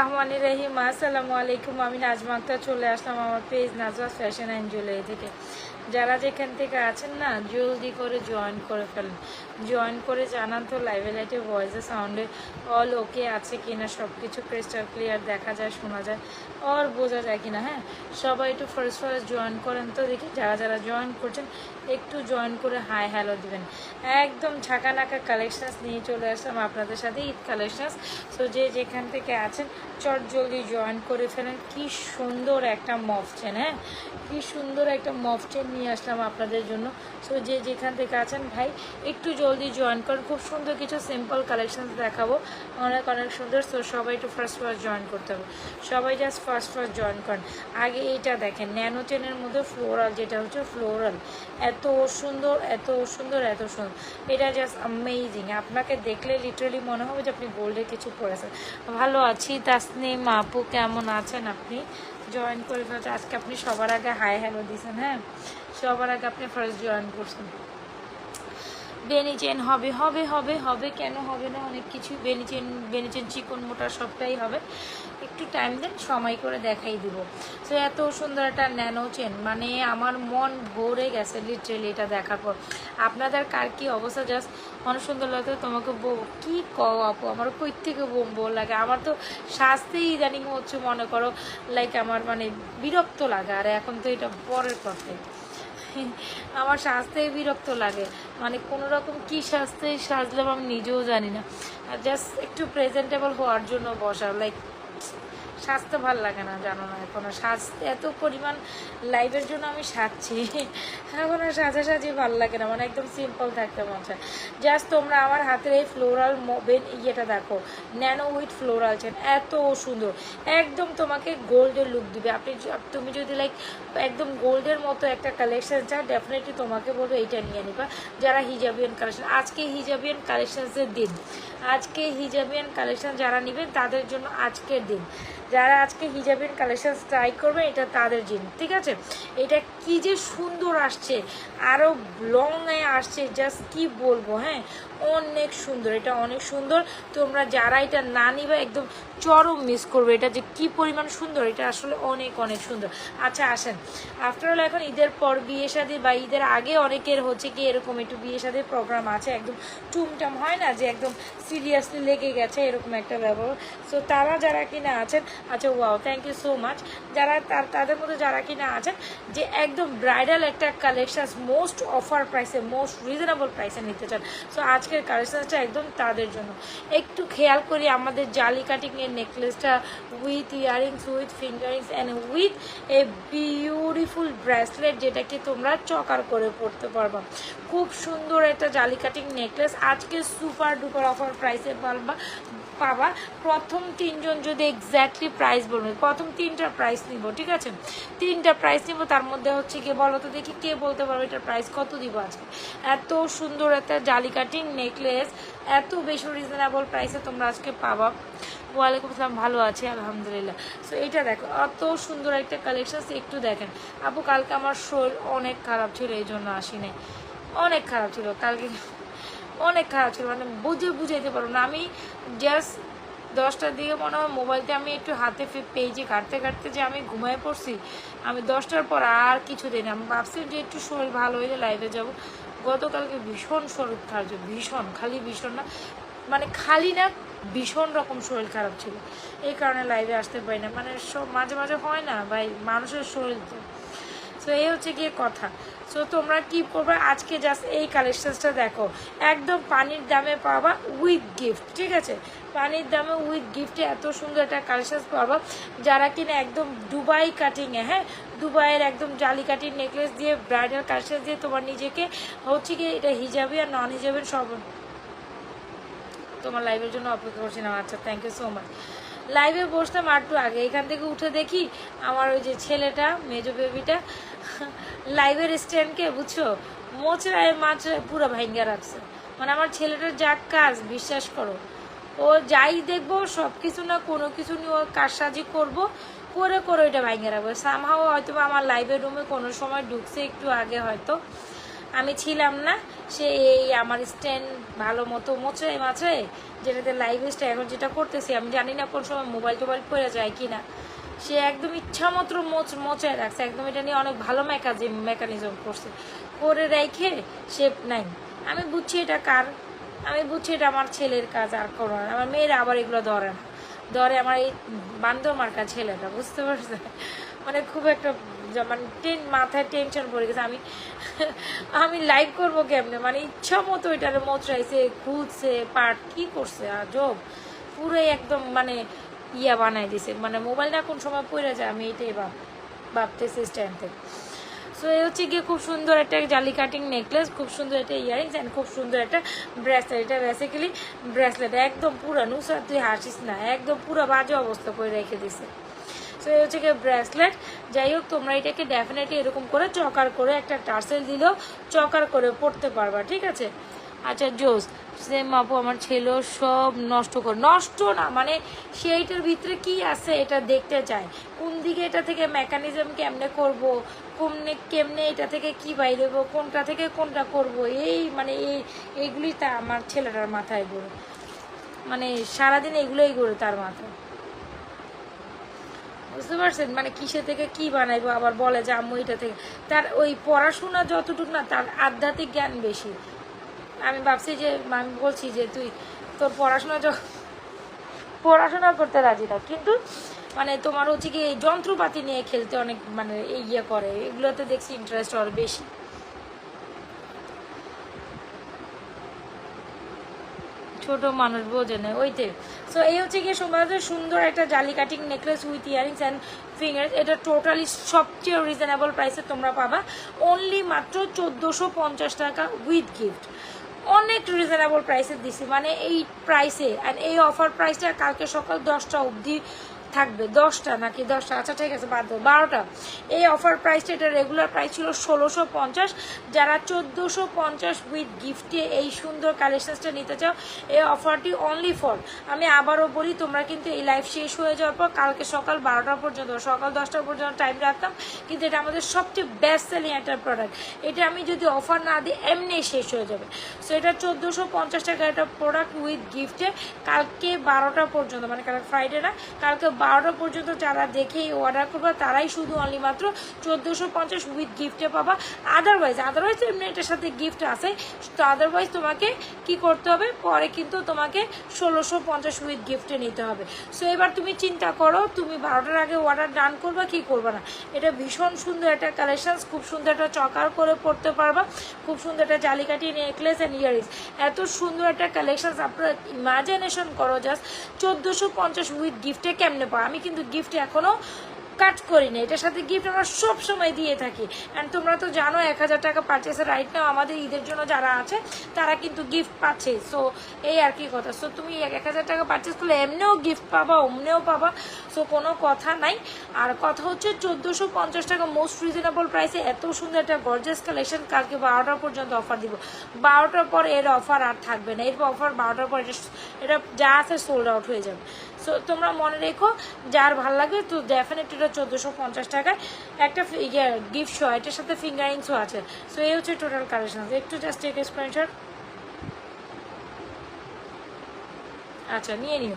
রহমান রহিম। আসসালামু আলাইকুম, আমি নাজমা আক্তার। চলে আসলাম আমার page Nazwaz fashion and jewellery থেকে। যারা যেখান থেকে আছেন না, জলদি করে জয়েন করে ফেলেন। জয়েন করে জানান তো লাইভে লাইটে ভয়েসে সাউন্ডে অল ওকে আছে কিনা সব কিছু ক্রিস্টাল ক্লিয়ার দেখা যায়, শোনা যায় আর বোঝা যায় কিনা হ্যাঁ? সবাই একটু ফার্স্ট ফার্স্ট জয়েন করেন তো দেখি। যারা যারা জয়েন করছেন একটু জয়েন করে হাই হ্যালো দিবেন। একদম ঝাঁকা নাকা কালেকশানস নিয়ে চলে আসলাম আপনাদের সাথে, ঈদ কালেকশানস সো যে যেখান থেকে আছেন, চট জলদি জয়েন করে ফেলেন। কি সুন্দর একটা মফ চেন হ্যাঁ? কি সুন্দর একটা মফ চেন নিয়ে আসলাম আপনাদের জন্য। সো যে যেখান থেকে আছেন, ভাই, একটু জলদি জয়েন করেন। খুব সুন্দর কিছু সিম্পল কালেকশানস দেখাবো। অনেক অনেক সুন্দর। সো সবাই একটু ফার্স্ট ফার্স্ট জয়েন করতে হবে। সবাই জাস্ট ফার্স্ট ফার্স্ট জয়েন করেন। আগে এইটা দেখেন ন্যানো চেনের মধ্যে ফ্লোরাল যেটা হচ্ছে ফ্লোরাল এত সুন্দর এত সুন্দর এত সুন্দর। এটা জাস্ট অ্যামেজিং আপনাকে দেখলে লিটারালি মনে হবে যে আপনি গোল্ডে কিছু পড়েছেন। ভালো আছি, তাসনিম আপু, কেমন আছেন আপনি? জয়েন করে ফেলতে আজকে আপনি সবার আগে হাই হ্যালো দিয়েছেন হ্যাঁ? সবার আগে আপনি ফার্স্ট জয়েন করছেন। বেনি চেন হবে হবে হবে হবে। কেন হবে না? অনেক কিছু বেনি চেন বেনি চেন চিকন মোটা সবটাই হবে। একটু টাইম দেন, সময় করে দেখাই দিব। সো এত সুন্দর একটা ন্যানো চেন মানে আমার মন ভরে গেছে লিটারেলি এটা দেখার পর। আপনাদের কার কি অবস্থা? জাস্ট অনেক সুন্দর লাগতো তোমাকে বউ, কি কও আপু? আমার কই থেকে বউ লাগে। আমার তো সাজতেই ইদানিং হচ্ছে, মনে করো লাইক আমার মানে বিরক্ত লাগে। আর এখন তো এটা পরের কথাই আমার সাজতেই বিরক্ত লাগে। মানে কোনো রকম কী সাজতে সাজলাম আমি নিজেও জানি না। জাস্ট একটু প্রেজেন্টেবল হওয়ার জন্য বসা লাইক সাজতে ভালো লাগে না, জানো না এখন। সাজতে এত পরিমাণ লাইভের জন্য আমি সাজছি। এখন আর সাজা সাজি ভালো লাগে না মানে একদম সিম্পল থাকতে মন চায়। জাস্ট তোমরা আমার হাতের এই ফ্লোরাল মোবেন ইয়েটা দেখো ন্যানো উইথ ফ্লোরাল চেন এত সুন্দর। একদম তোমাকে গোল্ডের লুক দিবে। আপনি তুমি যদি লাইক একদম গোল্ডের মতো একটা কালেকশন চাও ডেফিনেটলি তোমাকে বলব এইটা নিয়ে নিবা। যারা হিজাবিয়ান কালেকশন আজকে হিজাবিয়ান কালেকশনসের দিন। আজকে হিজাবিয়ান কালেকশন যারা নেবেন, তাদের জন্য আজকের দিন। যারা আজকে হিজাবের কালেকশন ট্রাই করবে, এটা তাদের জিন ঠিক আছে? এটা কি যে সুন্দর আসছে আরও লংয়ে আসছে জাস্ট কি বলব হ্যাঁ? অনেক সুন্দর, এটা অনেক সুন্দর। তোমরা যারা এটা না নিবে, একদম চরম মিস করবে। এটা যে কি পরিমাণ সুন্দর, এটা আসলে অনেক অনেক সুন্দর। আচ্ছা আসেন। আফটার অল এখন ঈদের পর বিয়ে শাদী বা ঈদের আগে অনেকের হচ্ছে কি এরকম একটু বিয়ে শাদীর প্রোগ্রাম আছে, একদম টুমটাম হয় না যে একদম সিরিয়াসলি লেগে গেছে এরকম একটা ব্যবহার। সো তারা যারা কিনা আছেন আচ্ছা wow thank you so much যারা তার, তাদের মধ্যে যারা কিনা আছেন, যে একদম ব্রাইডাল একটা কালেকশন মোস্ট অফার প্রাইসে মোস্ট রিজনেবল প্রাইসে নিতে চান। সো আজকের কালেকশনসটা একদম তাদের জন্য। একটু খেয়াল করি আমাদের জালি কাটিংয়ের নেকলেসটা with earrings with finger rings and with a beautiful bracelet যেটাকে তোমরা চকার করে পড়তে পারবা। খুব সুন্দর একটা জালি কাটিং নেকলেস আজকে সুপার ডুপার অফার প্রাইসে পারবা। পাবা প্রথম তিনজন যদি এক্স্যাক্টলি প্রাইস বলবে প্রথম তিনটা প্রাইস নিব, ঠিক আছে? তিনটা প্রাইস নিব, তার মধ্যে হচ্ছে কি বলো তো দেখি কে বলতে পারবে এটার প্রাইস কত দিব আজকে? এত সুন্দর একটা জালি কাটিং নেকলেস এত বেশি রিজনেবল প্রাইসে তোমরা আজকে পাবা। ওয়ালাইকুম আসসালাম, ভালো আছি, আলহামদুলিল্লাহ। সো এইটা দেখো, এত সুন্দর একটা কালেকশন একটু দেখেন। আপু, কালকে আমার শরীর অনেক খারাপ ছিল, এই জন্য আসি নাই অনেক খারাপ ছিল, কালকে অনেক খারাপ ছিল মানে বুঝে বুঝাইতে পারব না। আমি জাস্ট দশটার দিকে মনে হয় মোবাইলটা আমি একটু হাতে পেয়েছি কাটতে কাটতে যে আমি ঘুমায় পড়ছি, আমি দশটার পর আর কিছু দিই না। আমি ভাবছি যে একটু শরীর ভালো হইলে লাইভে যাব। গতকালকে ভীষণ শরীর খারাপ ছিল, ভীষণ, খালি ভীষণ না মানে খালি না, ভীষণ রকম শরীর খারাপ ছিল। এই কারণে লাইভে আসতে পারি না। মানে সব মাঝে মাঝে হয় না ভাই, মানুষের শরীর তো। এই হচ্ছে গিয়ে কথা। সো তোমরা কি করবে আজকে জাস্ট এই কালেকশনসটা দেখো। একদম পানির দামে পাবা উইথ গিফট ঠিক আছে? পানির দামে উইথ গিফটে এত সুন্দর একটা কালেকশন পাবা। যারা কিনা একদম দুবাই কাটিংয়ে হ্যাঁ? দুবাইয়ের একদম জালি কাটিং নেকলেস দিয়ে ব্রাইডাল কালেকশন দিয়ে তোমার নিজেকে হচ্ছে কি এটা হিজাবি আর নন হিজাবের সব তোমার লাইভের জন্য অপেক্ষা করছিলাম। আচ্ছা থ্যাংক ইউ সো মাচ লাইভে বসতাম আর একটু আগে। এখান থেকে উঠে দেখি আমার ওই যে ছেলেটা, মেজো বেবিটা লাইভের স্ট্যান্ডকে বুঝছ? মোচড়ায় মাছড়ায় পুরো ভাইঙ্গা রাখছে। মানে আমার ছেলেটার যা কাজ, বিশ্বাস করো। ও যাই দেখব সব কিছু না, কোনো কিছু নিয়ে ও কারসাজি করব, করে করে ওইটা ভাঙ্গা রাখব। সামহাও হয়তো আমার লাইভের রুমে কোনো সময় ঢুকছে একটু আগে হয়তো। আমি ছিলাম না। সে এই আমার স্ট্যান্ড ভালো মতো মোচড়ে মাছড়ে যেটাতে লাইভ স্টে এখন যেটা করতেছি, আমি জানি না কোন সময় মোবাইল টোবাইল পড়ে যায় কি না সে একদম ইচ্ছা মতো মোচ মোচায় রাখছে। একদম এটা নিয়ে অনেক ভালো মেকাজিম মেকানিজম করছে। করে রেখে সে নাই। আমি বুঝছি এটা কার। আমি বুঝছি এটা আমার ছেলের কাজ আর করো না। আমার মেয়েরা আবার এগুলো ধরে না। ধরে আমার এই বান্দর মার্কা ছেলেটা, বুঝতে পারছে মানে খুব একটা মানে টেন মাথায় টেনশন পড়ে গেছে। আমি আমি লাইভ করব কেমনে? মানে ইচ্ছা মতো এটারে মোচড়াইছে খুঁজছে পাট কি করছে? আজব। পুরোই একদম মানে ইয়া বানাই দিছে। মানে মোবাইল না কোন সময় পড়ে যায়, আমি এটাই ভাব ভাবতেছি স্ট্যান্ড থেকে সো এই হচ্ছে গিয়ে খুব সুন্দর একটা জালি কাটিং নেকলেস খুব সুন্দর একটা ইয়ারিংস অ্যান্ড খুব সুন্দর একটা ব্রেসলেট এটা বেসিক্যালি ব্রেসলেট একদম পুরো নুসরাত তুই হাসিস না, একদম পুরো বাজে অবস্থা করে রেখে দিছে। সো এই হচ্ছে গিয়ে ব্রেসলেট যাই হোক, তোমরা এটাকে ডেফিনেটলি এরকম করে চকার করে একটা টার্সেল দিলেও চকার করে পড়তে পারবা, ঠিক আছে? আচ্ছা জোস সেম আপু, আমার ছেলেও সব নষ্ট করে, নষ্ট না মানে সেইটার ভিতরে কি আছে এটা দেখতে চায়। কোন দিকে এটা থেকে মেকানিজম কেমনে করব কোমনে কেমনে এটা থেকে কি বাইরে দেবো, কোনটা থেকে কোনটা করব, এই মানে এই, এইগুলি তা আমার ছেলেটার মাথায় ঘুরে। মানে সারাদিন এগুলোই ঘুরে তার মাথায়। বুঝতে পারছেন? মানে কিসে থেকে কি বানাইবো? আবার বলে যে আম্মু এটা থেকে। তার ওই পড়াশোনা যতটুকু না, তার আধ্যাত্মিক জ্ঞান বেশি। আমি ভাবছি যে, আমি বলছি যে, তুই তোর পড়াশোনা পড়াশোনা করতে রাজি না কিন্তু মানে তোমার হচ্ছে কি যন্ত্রপাতি নিয়ে খেলতে অনেক মানে ইয়ে করে। এগুলোতে দেখছি ইন্টারেস্ট ওর বেশি। ছোট মানুষ বোঝে না ওইতে সো এই হচ্ছে গিয়ে সোমবার সুন্দর একটা জালি cutting necklace with earrings and fingers এটা টোটালি সবচেয়ে রিজনেবল প্রাইসে তোমরা পাবা। অনলি মাত্র চোদ্দোশো পঞ্চাশ টাকা উইথ গিফট অনেক রিজনেবল প্রাইসে দিছি। মানে এই প্রাইসে অ্যান্ড এই অফার প্রাইসটা কালকে সকাল দশটা অবধি থাকবে, দশটা নাকি দশটা? আচ্ছা ঠিক আছে, বাদ দাও, বারোটা। এই অফার প্রাইসটা এটা রেগুলার প্রাইস ছিল ষোলোশো পঞ্চাশ। যারা চোদ্দোশো পঞ্চাশ উইথ গিফটে এই সুন্দর কালেকশনসটা নিতে চাও, এই অফারটি অনলি ফর আমি আবারও বলি, তোমরা কিন্তু এই লাইভ শেষ হয়ে যাওয়ার পর কালকে সকাল বারোটা পর্যন্ত সকাল দশটা পর্যন্ত টাইম রাখতাম। কিন্তু এটা আমাদের সবচেয়ে বেস্ট সেলিং একটা প্রোডাক্ট এটা আমি যদি অফার না দিই এমনি শেষ হয়ে যাবে। সো এটা চোদ্দোশো পঞ্চাশ টাকা একটা প্রোডাক্ট উইথ গিফটে কালকে বারোটা পর্যন্ত মানে কালকে ফ্রাইডে না, কালকে বারোটা পর্যন্ত যারা দেখেই অর্ডার করবে, তারাই শুধু অনলি মাত্র চোদ্দোশো পঞ্চাশ উইথ গিফটে পাবা। আদারওয়াইজ আদারওয়াইজ এমনি এটার সাথে গিফট আছে। তো আদারওয়াইজ তোমাকে কি করতে হবে? পরে কিন্তু তোমাকে ষোলোশো পঞ্চাশ উইথ গিফটে নিতে হবে। সো এবার তুমি চিন্তা করো, তুমি বারোটার আগে অর্ডার ডান করবা, কি করবা না? এটা ভীষণ সুন্দর একটা কালেকশন খুব সুন্দর একটা চকার করে পড়তে পারবা। খুব সুন্দর একটা জালিকাটি নেকলেস অ্যান্ড ইয়ারিংস এত সুন্দর একটা কালেকশন আপনারা ইমাজিনেশন করো জাস্ট চোদ্দোশো পঞ্চাশ উইথ গিফটে কেমনে পাও আমি কিন্তু গিফট এখনও কাট করি না এটার সাথে গিফট আমরা সব সময় দিয়ে থাকি। অ্যান্ড তোমরা তো জানো, এক হাজার টাকা পারচেসের রাইট নাও আমাদের ঈদের জন্য যারা আছে, তারা কিন্তু গিফট পাচ্ছে। সো এই আর কি কথা। সো তুমি এক হাজার টাকা পারচেস করলে এমনিও গিফট পাবা, অমনিও পাবা। সো কোনো কথা নাই। আর কথা হচ্ছে, চোদ্দোশো পঞ্চাশ টাকা মোস্ট রিজনেবল প্রাইসে এত সুন্দর একটা গর্জাস কালেকশন কালকে বারোটা পর্যন্ত অফার দিব। বারোটার পর এর অফার আর থাকবে না। এরপর অফার বারোটার পর এটা এটা যা আছে সোল্ড আউট হয়ে যাবে। সো তোমরা মনে রেখো যার ভালো লাগবে তো ডেফিনেটলি এটা চোদ্দোশো পঞ্চাশ টাকায় একটা ইয়ে গিফট শো এটার সাথে ফিঙ্গারিংসও আছে। সো এই হচ্ছে টোটাল কালেকশন একটু জাস্ট টেক স্ক্রিনশট আচ্ছা নিয়ে নিও।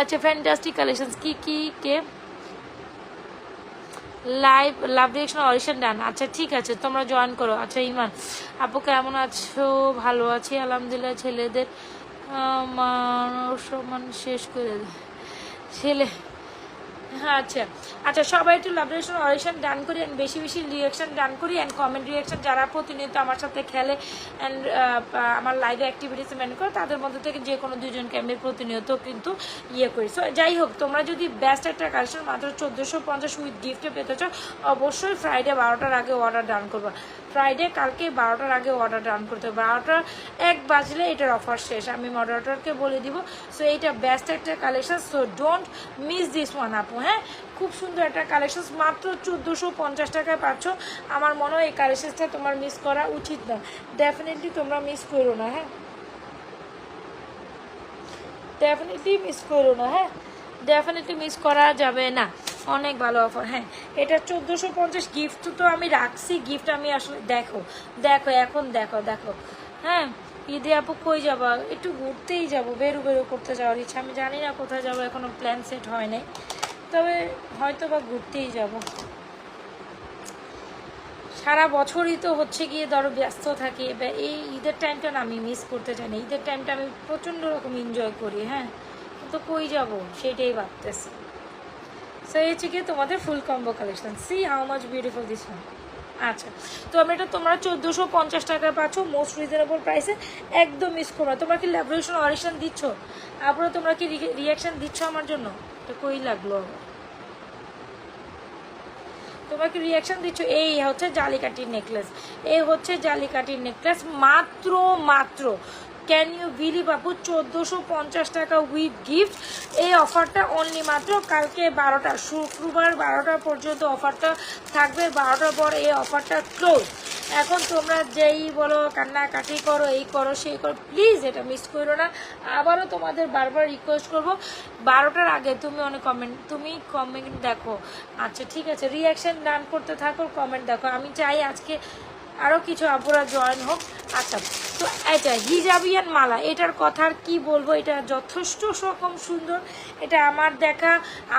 আচ্ছা ফ্যান্টাস্টিক কালেকশনস কি কি কে? Live love direction audition done আচ্ছা ঠিক আছে তোমরা জয়েন করো। আচ্ছা ইমান আপু কেমন আছো? ভালো আছি আলহামদুলিল্লাহ ছেলেদের আহ, মান শেষ করে দে। ছেলে। আচ্ছা। আচ্ছা সবাই একটু লাভ রিয়েকশন অডিশন ডান করি অ্যান্ড বেশি বেশি রিয়েকশন ডান করি অ্যান্ড কমেন্ট রিয়েকশন যারা প্রতিনিয়ত আমার সাথে খেলে অ্যান্ড আমার লাইভে অ্যাক্টিভিটিস মেন করে, তাদের মধ্যে থেকে যে কোনো দুজনকে আমি প্রতিনিয়ত কিন্তু ইয়ে করি। সো যাই হোক, তোমরা যদি বেস্ট একটা কালেকশন মাত্র চোদ্দোশো পঞ্চাশ উইথ গিফটে পেতে অবশ্যই ফ্রাইডে বারোটার আগে অর্ডার ডান করবা। ফ্রাইডে কালকে বারোটার আগে অর্ডার ডান করতে হবে। বারোটা এক বাজলে এটার অফার শেষ। আমি মডারেটরকে বলে দিব সো এইটা বেস্ট একটা collection so don't miss this one আপু। হ্যাঁ? খুব সুন্দর একটা কালেকশন মাত্র চোদ্দোশো পঞ্চাশ টাকায় পাচ্ছ। আমার মনে হয় এই কালেকশনটা তোমার মিস করা উচিত না। ডেফিনেটলি তোমরা মিস করো না হ্যাঁ? ডেফিনেটলি মিস করো না হ্যাঁ? ডেফিনেটলি মিস করা যাবে না। অনেক ভালো অফার হ্যাঁ এটা চোদ্দোশো পঞ্চাশ গিফট তো আমি রাখছি। গিফট আমি আসলে দেখো দেখো, এখন দেখো দেখো। হ্যাঁ ঈদে আপু কই যাবা? একটু ঘুরতেই যাব, বেরো বেরো করতে যাওয়ার ইচ্ছা। আমি জানি না কোথায় যাব, এখনও প্ল্যান সেট হয় নাই। তবে হয়তো বা ঘুরতেই যাব। সারা বছরই তো হচ্ছে গিয়ে ধরো ব্যস্ত থাকি। এবার এই ঈদের টাইমটা না আমি মিস করতে চাই না। ঈদের টাইমটা আমি প্রচণ্ড রকম এনজয় করি হ্যাঁ। তো কই যাব? সেটাই ভাবতেছি। সো এই হচ্ছে গিয়ে তোমাদের full combo collection see how much beautiful this one আচ্ছা তো আমি এটা তোমরা চোদ্দোশো পঞ্চাশ টাকা পাচ্ছ মোস্ট রিজনেবল প্রাইসে একদম মিস করো তোমরা কি ল্যাবরেশন অরিশন দিচ্ছ? তারপরে তোমরা কি রিয়াকশন দিচ্ছ আমার জন্য? তো কই লাগল? তোমরা কি রিয়াকশন দিচ্ছ? এই হচ্ছে জালিকাটির নেকলেস এই হচ্ছে জালিকাটির নেকলেস মাত্র মাত্র ক্যান ইউ বিলি বাবু চোদ্দোশো পঞ্চাশ টাকা উইথ গিফট। এই অফারটা অনলি মাত্র কালকে বারোটা, শুক্রবার বারোটা পর্যন্ত অফারটা থাকবে, বারোটার পর এই অফারটা ক্লোজ এখন তোমরা যেই বলো, কান্নাকাটি করো, এই করো, সেই করো প্লিজ এটা মিস করো না। আবারও তোমাদের বারবার রিকোয়েস্ট করব। বারোটার আগে তুমি অনেক কমেন্ট তুমি কমেন্ট দেখো। আচ্ছা ঠিক আছে রিয়াকশান ডান করতে থাকো কমেন্ট দেখো। আমি চাই আজকে আরও কিছু আপুরা জয়েন হোক। আচ্ছা। তো এটা হিজাবিয়ান মালা, এটার কথার কি বলব? এটা যথেষ্ট রকম সুন্দর, এটা আমার দেখা,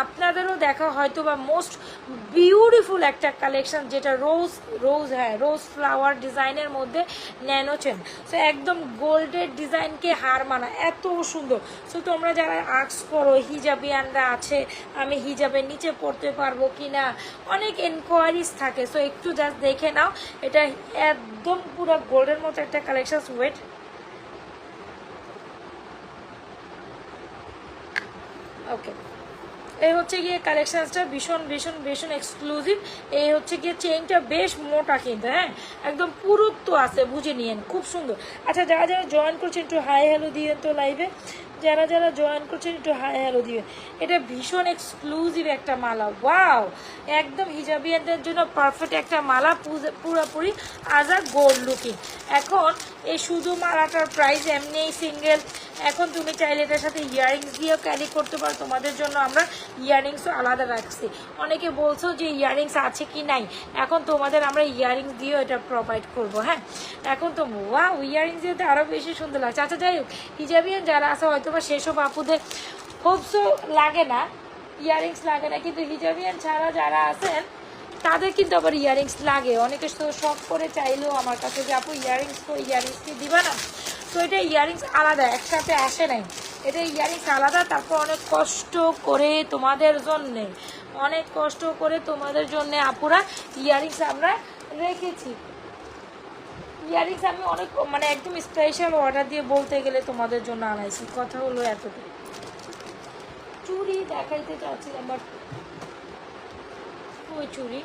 আপনাদেরও দেখা হয়তো বা মোস্ট বিউটিফুল একটা কালেকশন যেটা রোজ রোজ হ্যাঁ রোজ ফ্লাওয়ার ডিজাইনের মধ্যে ন্যানো চেন সো একদম গোল্ডের ডিজাইনকে হার মানা, এত সুন্দর। সো তোমরা যারা আর্টস করো, হিজাবিয়ানরা আছে, আমি হিজাবের নিচে পড়তে পারব কি না অনেক এনকোয়ারিজ থাকে। সো একটু জাস্ট দেখে নাও, এটা একদম পুরো গোল্ডের মতো একটা কালেকশন ওয়েট ওকে এই হচ্ছে গিয়ে কালেকশনসটা ভীষণ ভীষণ ভীষণ এক্সক্লুসিভ এই হচ্ছে গিয়ে চেইনটা বেশ মোটা কিন্তু হ্যাঁ? একদম পুরুত্ব আছে, বুঝে নিয়েন, খুব সুন্দর। আচ্ছা যারা যারা জয়েন করছেন, একটু হাই হ্যালো দিয়েন তো লাইভে যারা যারা জয়েন করছেন একটু হাই হ্যালো দিবেন। এটা ভীষণ এক্সক্লুসিভ একটা মালা। ওয়াও একদম হিজাবিয়ানদের জন্য পারফেক্ট একটা মালা পুরোপুরি আজ আর গোল্ড লুকিং এখন এই শুধু মালাটার প্রাইস এমনি সিঙ্গেল এখন তুমি চাইলে এটার সাথে ইয়ারিংস দিয়েও ক্যারি করতে পারো। তোমাদের জন্য আমরা ইয়ারিংসও আলাদা রাখছি। অনেকে বলছো যে ইয়ারিংস আছে কি নাই? এখন তোমাদের আমরা ইয়ারিংস দিয়েও এটা প্রোভাইড করব হ্যাঁ? এখন তো ওয়া ইয়ারিংস দিয়ে তো আরও বেশি সুন্দর লাগছে। আচ্ছা যাই হোক, হিজাবিয়ান যারা আছে হয়তো বা সেসব আপুদের হোপসও লাগে না ইয়ারিংস লাগে না, কিন্তু হিজাবিয়ান ছাড়া যারা আছেন, তাদের কিন্তু আবার ইয়ারিংস লাগে। অনেকে তো শখ করে চাইলেও আমার কাছে যে, আপু ইয়ারিংস তো ইয়ারিংস কি দিবা না? তো এটা ইয়ারিংস আলাদা, একসাথে আসে নাই। এটা ইয়ারিংস আলাদা, তারপর অনেক কষ্ট করে তোমাদের জন্যে, অনেক কষ্ট করে তোমাদের জন্য আপুরা ইয়ারিংস আমরা রেখেছি। ইয়ারিংস আমি অনেক মানে একদম স্পেশাল অর্ডার দিয়ে বলতে গেলে তোমাদের জন্য আনাইছি। কথা হলো এতটুকু চুরি দেখাইতে চাচ্ছিলাম বাট ওই চুড়ি?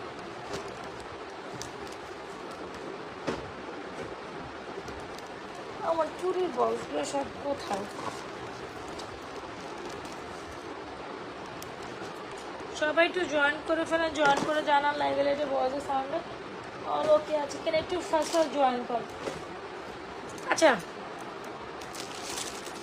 আমার চুরির বক্সগুলো সব কোথায়? সবাই একটু জয়েন করে ফেলেন জয়েন করে জানান, লাইভ এলে বয়েজের সাউন্ডে অল ওকে আছে। কেন একটু ফার্স্ট জয়েন কর। আচ্ছা।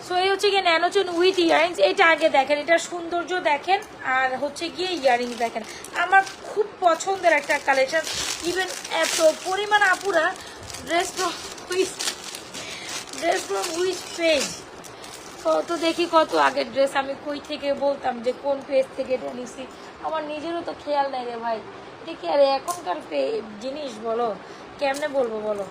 সো এই হচ্ছে গিয়ে ন্যানোচন উইথ ইয়ারিংস এটা আগে দেখেন এটার সৌন্দর্য দেখেন, আর হচ্ছে গিয়ে ইয়ারিংস দেখেন। আমার খুব পছন্দের একটা কালেকশন ইভেন এত পরিমাণ আপুরা dress with dress from which page কত দেখি, কত আগের ড্রেস আমি কই থেকে বলতাম যে কোন পেজ থেকে এটা নিছি? আমার নিজেরও তো খেয়াল নেই রে ভাই। এটা কি আরে এখনকার জিনিস বলো? কেমনে বলব বলো?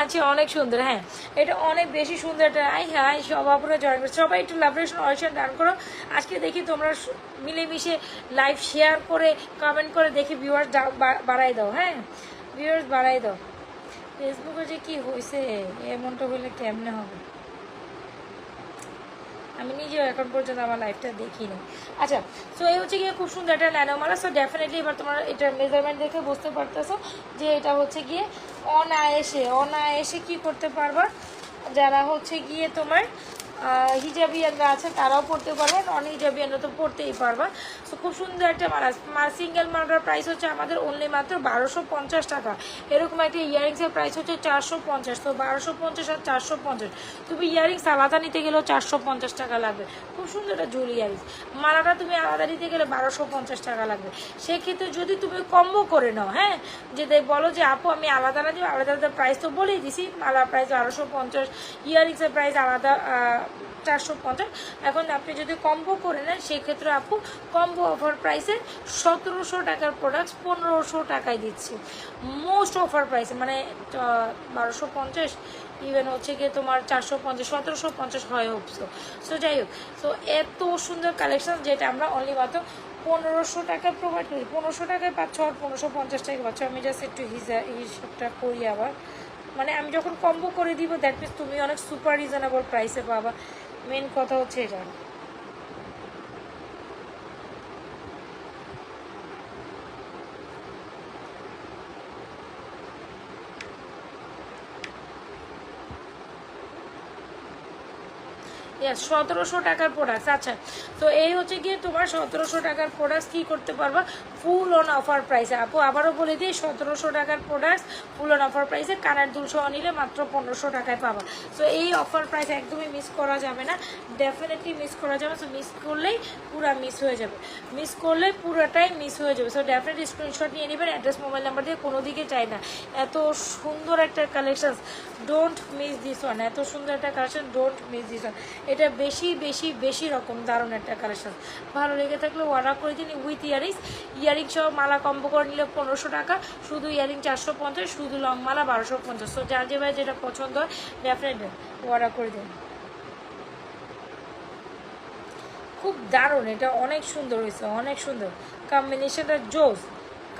আচ্ছা অনেক সুন্দর হ্যাঁ। এটা অনেক বেশি সুন্দর এটা আই হ্যাঁ সবাপুরে জয়েন করো সবাই একটু লাভরেশন অয়েশন ডান করো। আজকে দেখি তোমরা মিলেমিশে লাইভ শেয়ার করে কমেন্ট করে দেখি ভিউয়ার্স বাড়াই দাও হ্যাঁ? ভিউয়ার্স বাড়াই দাও। ফেসবুকে যে কি হয়েছে এমনটা হলে কেমনে হবে? আমি নিজেও এখন পর্যন্ত আমার লাইফটা দেখিনি। আচ্ছা সো এই হচ্ছে গিয়ে খুব সুন্দর একটা ন্যানোমালা সো ডেফিনেটলি এবার তোমার এটা মেজারমেন্ট দেখে বুঝতে পারতেছো যে এটা হচ্ছে গিয়ে অনায়াসে অনায়াসে কি করতে পারবা? যারা হচ্ছে গিয়ে তোমার হিজাবিয়ানরা আছে, তারাও পড়তে পারবে নন হিজাবিয়ানরা তো পড়তেই পারবা। তো খুব সুন্দর একটা মালা। সিঙ্গেল মালাটার প্রাইস হচ্ছে আমাদের অনলি মাত্র বারোশো পঞ্চাশ টাকা। এরকম একটা ইয়ারিংসের প্রাইস হচ্ছে চারশো পঞ্চাশ। তো বারোশো পঞ্চাশ আর চারশো পঞ্চাশ। তুমি ইয়ারিংস আলাদা নিতে গেলেও চারশো পঞ্চাশ টাকা লাগবে। খুব সুন্দর একটা জুল ইয়ারিংস মালাটা তুমি আলাদা নিতে গেলে বারোশো পঞ্চাশ টাকা লাগবে। সেক্ষেত্রে যদি তুমি কম্বো করে নাও হ্যাঁ? যে বলো যে, আপু, আমি আলাদা না দিব, আলাদা আলাদা প্রাইস তো বলেই দিছি। মালার প্রাইস বারোশো পঞ্চাশ ইয়ারিংসের প্রাইস আলাদা চারশো পঞ্চাশ। এখন আপনি যদি কম্বো করে নেন, সেক্ষেত্রে আপু কম্বো অফার প্রাইসে সতেরোশো টাকার প্রোডাক্টস পনেরোশো টাকায় দিচ্ছি। মোস্ট অফার প্রাইসে মানে বারোশো পঞ্চাশ ইভেন হচ্ছে গিয়ে তোমার চারশো পঞ্চাশ, সতেরোশো পঞ্চাশ হয় হোপসো সো যাই হোক সো এত সুন্দর কালেকশন যেটা আমরা অনলি মাত্র পনেরোশো টাকায় প্রোভাইড করি। পনেরোশো টাকায় পাচ্ছ আর পনেরোশো পঞ্চাশ টাকা পাচ্ছ। আমি জাস্ট একটু হিসা হিসাবটা করি আবার। মানে আমি যখন কম্বো করে দিব দ্যাট মিনস তুমি অনেক সুপার রিজনেবল প্রাইসে পাবা। মেন কথা হচ্ছে এটা। সতেরোশো টাকার প্রোডাক্টস আচ্ছা। তো এই হচ্ছে গিয়ে তোমার সতেরোশো টাকার প্রোডাক্টস কী করতে পারবা? ফুল অন অফার প্রাইসে আপু, আবারও বলে দিই, সতেরোশো টাকার প্রোডাক্টস ফুল অন অফার প্রাইসে কানের সহ নিলে মাত্র পনেরোশো টাকায় পাবা। তো এই অফার প্রাইস একদমই মিস করা যাবে না। ডেফিনেটলি মিস করা যাবে। সো মিস করলেই পুরো মিস হয়ে যাবে। মিস করলে পুরোটাই মিস হয়ে যাবে। সো ডেফিনেটলি স্ক্রিনশট নিয়ে নেবেন অ্যাড্রেস মোবাইল নাম্বার দিয়ে কোনো দিকে চাই না। এত সুন্দর একটা collection don't miss this one এত সুন্দর একটা collection don't miss this one এটা বেশি বেশি বেশি রকম দারুণ একটা কালেকশন ভালো লেগে থাকলে অর্ডার করে দিন উইথ ইয়ারিংস ইয়ারিং সহ মালা কম্বো করে নিলে পনেরোশো টাকা। শুধু ইয়ারিং চারশো পঞ্চাশ, শুধু লং মালা বারোশো পঞ্চাশ। তো যার যে ভাই যেটা পছন্দ হয় ডেফিনেটলি অর্ডার করে দিন। খুব দারুণ, এটা অনেক সুন্দর হয়েছে, অনেক সুন্দর। কম্বিনেশনটা জোস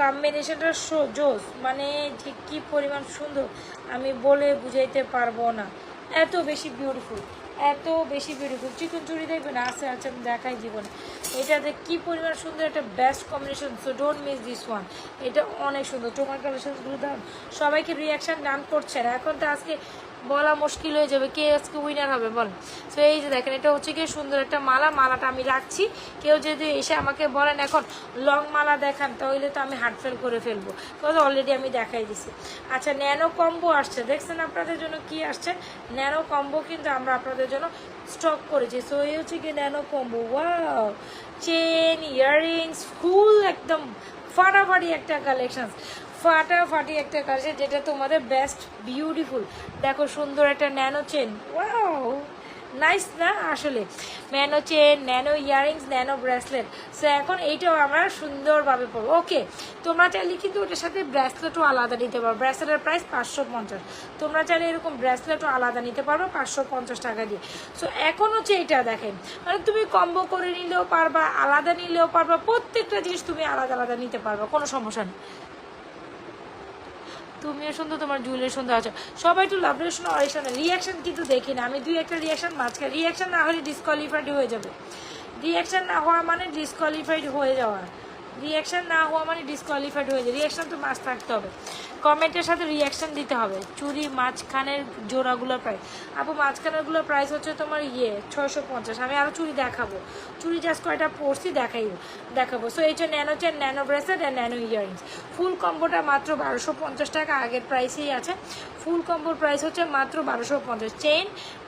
কম্বিনেশনটা জোস। মানে যে কী পরিমাণ সুন্দর, আমি বলে বুঝাইতে পারব না। এত বেশি বিউটিফুল এত বেশি বিউটিফুল চিকন চুড়ি দেখবেন আছে আছে, আমি দেখাই জীবনে। এটাতে কি পরিমাণ সুন্দর একটা best combination so don't miss this one এটা অনেক সুন্দর। তোমার কালেকশনগুলো দাম, সবাইকে রিয়াকশান করছে না। এখন তো আজকে বলা মুশকিল হয়ে যাবে। কে আজকে উইনার হবে বল? তো এই যে দেখেন, এটা হচ্ছে কি সুন্দর একটা মালা। মালাটা আমি রাখছি। কেউ যদি এসে আমাকে বলেন, এখন লং মালা দেখান, তাহলে তো আমি হার্ট ফেল করে ফেলব। তো অলরেডি আমি দেখাই দিছি। আচ্ছা ন্যানো কম্বো আসছে। দেখছেন আপনাদের জন্য কি আসছে? ন্যানো কম্বো কিন্তু আমরা আপনাদের জন্য স্টক করেছি। সো এই হচ্ছে কি nano combo wow chain earrings full একদম ফাটাফাটি একটা কালেকশন ফাটাফাটি একটা কালেকশন যেটা তোমাদের বেস্ট বিউটিফুল দেখো সুন্দর একটা ন্যানো চেন ওয়াও নাইস না আসলে? Nano chain nano earrings nano bracelet so এখন এইটাও আমরা সুন্দরভাবে পড়ব ওকে তোমরা চাইলে কিন্তু ওটার সাথে ব্রেসলেটও আলাদা নিতে পারো। ব্রেসলেটের প্রাইস পাঁচশো পঞ্চাশ। তোমরা চাইলে এরকম ব্রেসলেটও আলাদা নিতে পারো পাঁচশো পঞ্চাশ টাকা দিয়ে। সো এখন হচ্ছে এটা দেখেন। মানে তুমি কম্বো করে নিলেও পারবা, আলাদা নিলেও পারবা, প্রত্যেকটা জিনিস তুমি আলাদা আলাদা নিতে পারবা, কোনো সমস্যা নেই। তুমিও সুন্দর, তোমার জুয়েলের সুন্দর আছো। সবাই একটু লাভ রেশন অরিশন রিয়াকশন কিন্তু দেখি না। আমি দুই একটা রিয়াকশন মাঝখানে রিয়াকশন না হলে ডিসকোয়ালিফাইড হয়ে যাবে। রিয়াকশন না হওয়া মানে ডিসকোয়ালিফাইড হয়ে যাওয়া। রিয়াকশন না হওয়া মানে ডিসকোয়ালিফাইড হয়ে যায় রিয়াকশন তো মাছ থাকতে হবে। কমেন্টের সাথে রিয়াকশন দিতে হবে। চুরি, মাঝখানের জোড়াগুলোর প্রাইস আপু, মাঝখানেরগুলোর প্রাইস হচ্ছে তোমার ইয়ে ছয়শো পঞ্চাশ। আমি আরও চুরি দেখাবো। চুরি জাস্ট কয়টা পড়ছি দেখাই, দেখাবো। সো এই যে nano chain nano bracelet and nano earrings full কম্বোটা মাত্র বারোশো পঞ্চাশ টাকা, আগের প্রাইসেই আছে। ফুল কম্বোর প্রাইস হচ্ছে মাত্র বারোশো পঞ্চাশ। Chain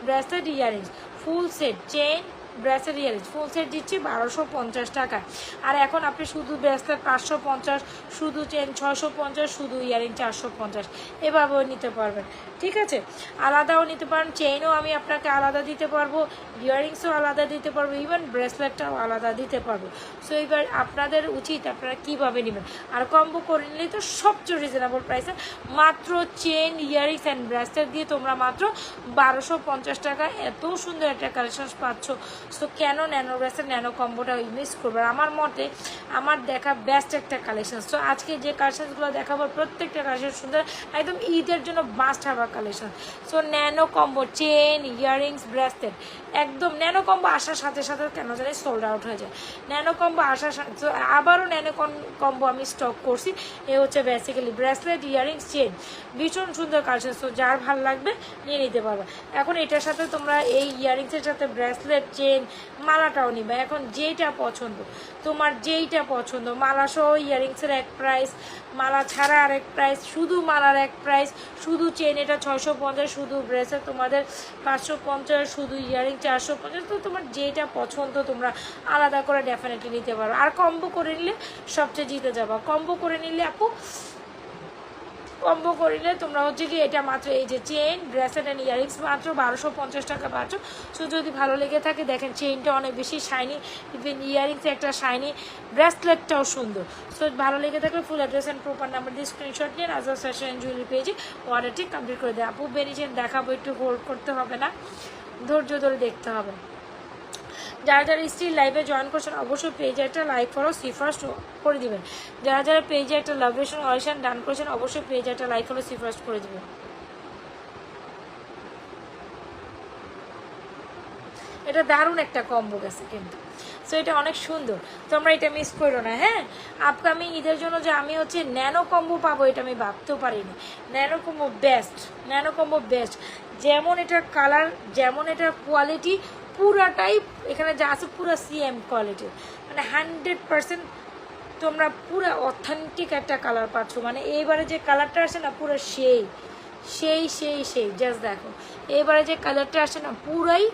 bracelet earrings full set chain bracelet earrings full set দিচ্ছি বারোশো পঞ্চাশ টাকা আর এখন আপনি শুধু ব্রেসলেট পাঁচশো পঞ্চাশ, শুধু চেন ছশো পঞ্চাশ, শুধু ইয়ারিং চারশো পঞ্চাশ। এভাবেও নিতে পারবেন। ঠিক আছে? আলাদাও নিতে পারেন। চেইনও আমি আপনাকে আলাদা দিতে পারব, ইয়ারিংসও আলাদা দিতে পারব ইভেন ব্রেসলেটটাও আলাদা দিতে পারব। সো এবার আপনাদের উচিত আপনারা কীভাবে নেবেন? আর কম্বো করে নিলেই তো সবচেয়ে রিজনেবল প্রাইসে মাত্র চেন, ইয়ারিংস অ্যান্ড ব্রেসলেট দিয়ে তোমরা মাত্র বারোশো পঞ্চাশ টাকা এত সুন্দর একটা কালেকশন পাচ্ছ। সো কেন ন্যানো ব্রাসের ন্যানো কম্বোটা মিস করবে? আমার মতে, আমার দেখা বেস্ট একটা কালেকশন সো আজকে যে কালেকশনগুলো দেখাবো, প্রত্যেকটা কালেকশন সুন্দর, একদম ঈদের জন্য মাস্ট হাবার collection so nano combo chain earrings bracelet একদম ন্যানো কম্বো আসার সাথে সাথে কেন জানি সোল্ড আউট হয়ে যায়। ন্যানো কম্বো আসার আবারও ন্যানো কম্বো আমি স্টক করছি। এ হচ্ছে বেসিক্যালি ব্রেসলেট ইয়ারিংস চেন ভীষণ সুন্দর কালেকশন সো যার ভালো লাগবে নিয়ে নিতে পারবে। এখন এটার সাথে তোমরা এই ইয়ারিংসের সাথে ব্রেসলেট চেন মালাটাও নিবে। এখন যেইটা পছন্দ, তোমার যেইটা পছন্দ, মালা সহ ইয়ারিংসের এক প্রাইস মালা ছাড়া আরেক প্রাইস শুধু মালার এক প্রাইস শুধু চেন এটা ছয়শো পঞ্চাশ, শুধু ব্রেসের তোমাদের পাঁচশো পঞ্চাশ, শুধু ইয়ারিং চারশো পঞ্চাশ, তো তোমার যেটা পছন্দ তোমরা আলাদা করে ডেফিনেটলি নিতে পারো। আর কম্বো করে নিলে সবচেয়ে জিতে যাবা। কম্বো করে নিলে আপু কম্বো করিলে তোমরা হচ্ছে কি এটা মাত্র এই যে চেন ব্রেসলেট অ্যান্ড ইয়ারিংস মাত্র বারোশো পঞ্চাশ টাকা পাচ্ছ। সো যদি ভালো লেগে থাকে, দেখেন চেনটা অনেক বেশি শাইনি ইভেন ইয়ারিংস একটা শাইনি ব্রেসলেটটাও সুন্দর। সো ভালো লেগে থাকলে full address and proper number দিয়ে স্ক্রিনশট নিয়ে রাজা ফ্যাশন জুয়েলারি পেজে অর্ডারটি কমপ্লিট করে দেয় আপু বেরিয়েছেন দেখাবো, একটু হোল্ড করতে হবে না। ধৈর্য ধরে দেখতে হবে। যারা যারা স্টিল লাইভে জয়েন করছেন, অবশ্যই পেজে একটা লাইক ফলো সি ফার্স্ট করে দিবেন। যারা যারা পেজে একটা লাভেশন অয়েশন ডান করেছেন, অবশ্যই পেজে একটা লাইক ফলো সি ফার্স্ট করে দিবেন। এটা দারুণ একটা কম্বো গেছে কিন্তু। সো এটা অনেক সুন্দর। তোমরা এটা মিস করো না হ্যাঁ? আপকামিং ঈদের জন্য যে আমি হচ্ছে ন্যানো কম্বো পাবো, এটা আমি ভাবতেও পারিনি। Nano combo best nano combo best যেমন এটার কালার যেমন এটার কোয়ালিটি পুরাটাই এখানে যা আছে পুরো সিএম কোয়ালিটির মানে হান্ড্রেড পার্সেন্ট তোমরা পুরো অথেন্টিক একটা কালার পাচ্ছ। মানে এইবারে যে কালারটা আসে না, পুরো সেই সেই সেই সেই জাস্ট দেখো। এবারে যে কালারটা আসে না, পুরাই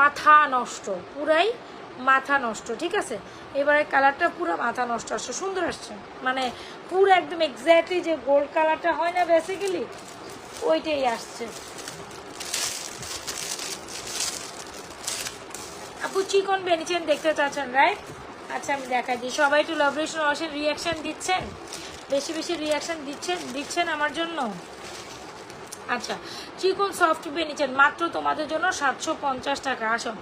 মাথা নষ্ট, পুরাই মাথা নষ্ট, ঠিক আছে? এবারে কালারটা পুরো মাথা নষ্ট আসছে, সুন্দর আসছে। মানে পুরো একদম এক্স্যাক্টলি যে গোল্ড কালারটা হয় না বেসিক্যালি ওইটাই আসছে। আপু চিকন বেনিচেন দেখতে চাচ্ছেন রাইট আচ্ছা আমি দেখাই দিই। সবাই একটু লবরেশন অসেন রিয়াকশন দিচ্ছেন? বেশি বেশি রিয়াকশান দিচ্ছেন দিচ্ছেন আমার জন্য? আচ্ছা চিকন সফট বেনিচেন? মাত্র তোমাদের জন্য সাতশো পঞ্চাশ টাকা আসো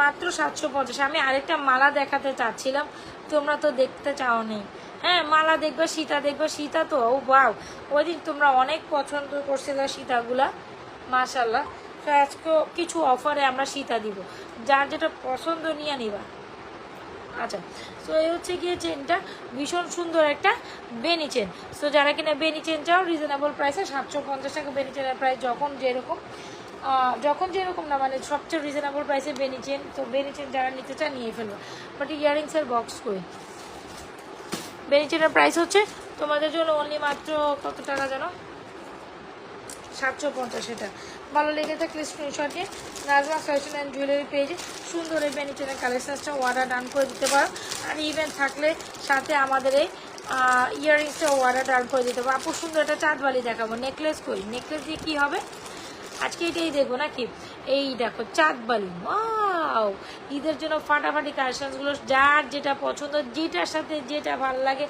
মাত্র সাতশো পঞ্চাশ। আমি আরেকটা মালা দেখাতে চাচ্ছিলাম, তোমরা তো দেখতে চাওনি। হ্যাঁ মালা দেখবে, সীতা দেখবে, সীতা তো, ও বাও ওই দিন তোমরা অনেক পছন্দ করছিলে সীতাগুলা মাশাল্লাহ তো আজকে কিছু অফারে আমরা সীতা দিব। যার যেটা পছন্দ নিয়ে নিবা। আচ্ছা সো এই হচ্ছে গিয়ে চেনটা ভীষণ সুন্দর একটা বেনি চেন সো যারা কিনা বেনি চেন চাও রিজনেবল প্রাইসে সাতশো পঞ্চাশ টাকা বেনি চেনের প্রাইস যখন যেরকম। যখন যেরকম না মানে সবচেয়ে রিজনেবল প্রাইসে বেনি চেন তো বেনি চেন যারা নিতে চান নিয়ে ফেলব বাট ইয়ারিংসের বক্স কই? বেনি চেনের প্রাইস হচ্ছে তোমাদের জন্য অনলি মাত্র কত টাকা জানো? সাতশো পঞ্চাশ এটা। ভালো লেগে থাকলে স্ক্রিনশট নিয়ে নাজমা ফ্যাশন অ্যান্ড জুয়েলারি পেজে সুন্দর এই বেনিচেনের কালেকশনসটা অর্ডার ডান করে দিতে পারো। আর ইভেন্ট থাকলে সাথে আমাদের এই ইয়াররিংসটা অর্ডার ডান করে দিতে পারো। আপু, সুন্দর একটা চাঁদবালি দেখাবো নেকলেস করি। নেকলেস দিয়ে কী হবে? আজকে এটাই দেখব নাকি? এই দেখো চাঁদবালি ওয়াও ঈদের জন্য ফাটাফাটি কালেকশনসগুলো যার যেটা পছন্দ, যেটার সাথে যেটা ভালো লাগে,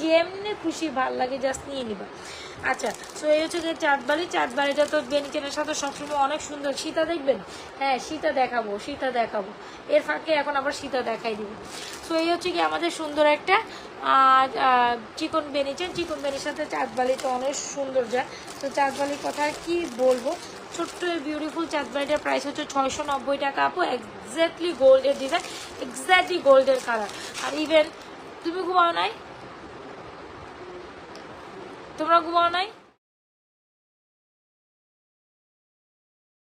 যেমনি খুশি ভালো লাগে জাস্ট নিয়ে নিবা। আচ্ছা তো এই হচ্ছে যে চাঁদবালি, চাঁদবালিটা তো বেনিচেনের সাথে সবসময় অনেক সুন্দর। সীতা দেখবেন? হ্যাঁ সীতা দেখাবো সীতা দেখাবো। এর ফাঁকে এখন আবার সীতা দেখাই দিব। তো এই হচ্ছে কি আমাদের সুন্দর একটা চিকন বেনিচেন চিকন বেনির সাথে চাঁদবালি তো অনেক সুন্দর যায়। তো চাঁদবালির কথা কি বলব? ছোট্ট বিউটিফুল চাঁদবালিটার প্রাইস হচ্ছে ছয়শো নব্বই টাকা আপু। এক্স্যাক্টলি গোল্ডের ডিজাইন এক্স্যাক্টলি গোল্ডের কালার আর ইভেন তুমি ঘুমাও নাই? তোমরা ঘুমাও নাই?